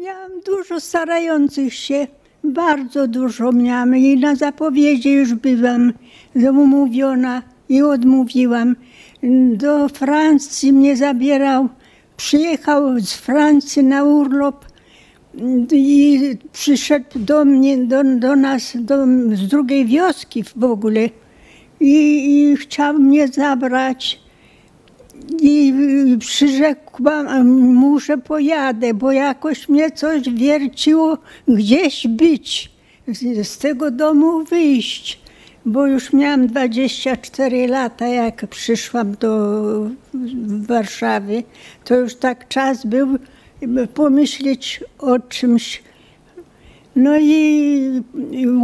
Miałam dużo starających się, bardzo dużo miałam i na zapowiedzi już byłam umówiona i odmówiłam. Do Francji mnie zabierał, przyjechał z Francji na urlop i przyszedł do mnie, do, do nas, do, z drugiej wioski w ogóle i, i chciał mnie zabrać. I przyrzekłam, muszę pojadę, bo jakoś mnie coś wierciło gdzieś być, z, tego domu wyjść. Bo już miałam 24 lata, jak przyszłam do Warszawy, to już tak czas był pomyśleć o czymś. No i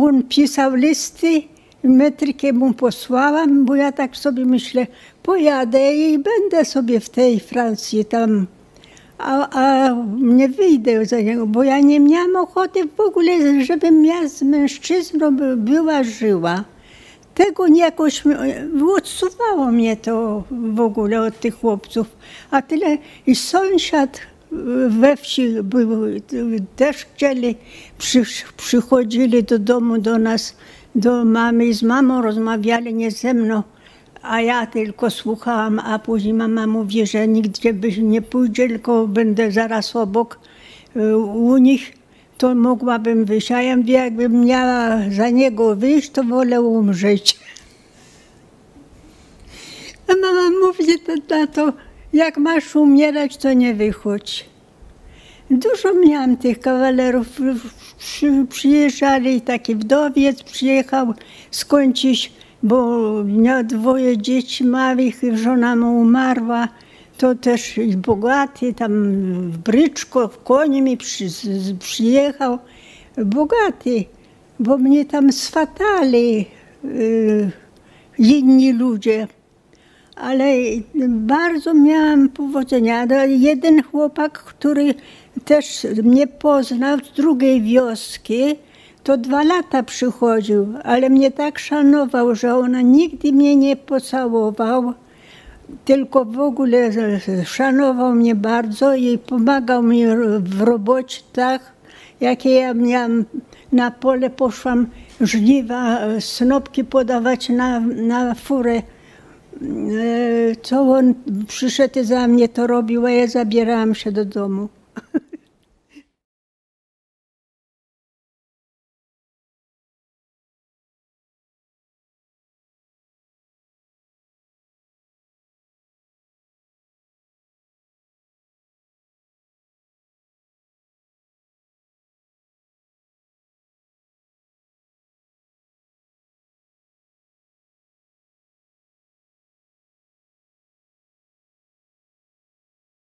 on pisał listy, metrykę mu posłałam, bo ja tak sobie myślę, pojadę i będę sobie w tej Francji tam, a, a nie wyjdę za niego, bo ja nie miałam ochoty w ogóle, żebym ja z mężczyzną była żyła. Tego jakoś odsuwało mnie to w ogóle od tych chłopców. A tyle i sąsiad we wsi był, też chcieli, przy, przychodzili do domu do nas, do mamy z mamą rozmawiali, nie ze mną, a ja tylko słuchałam, a później mama mówi, że nigdzie by nie pójdzie, tylko będę zaraz obok u nich, to mogłabym wyjść. A ja mówię, jakbym miała za niego wyjść, to wolę umrzeć. A mama mówi na to, jak masz umierać, to nie wychodź. Dużo miałam tych kawalerów. Przy, przyjeżdżali, taki wdowiec przyjechał skończyć, bo miał dwoje dzieci małych, żona mu umarła. To też bogaty, tam w bryczko, w koni mi przy, przyjechał. Bogaty, bo mnie tam swatali yy, inni ludzie ale bardzo miałam powodzenia. Jeden chłopak, który też mnie poznał z drugiej wioski, to dwa lata przychodził, ale mnie tak szanował, że ona nigdy mnie nie pocałował, tylko w ogóle szanował mnie bardzo i pomagał mi w robocie tak, jakie ja miałam na pole, poszłam żniwa, snopki podawać na, na furę. Co on przyszedł za mnie, to robił, a ja zabierałam się do domu.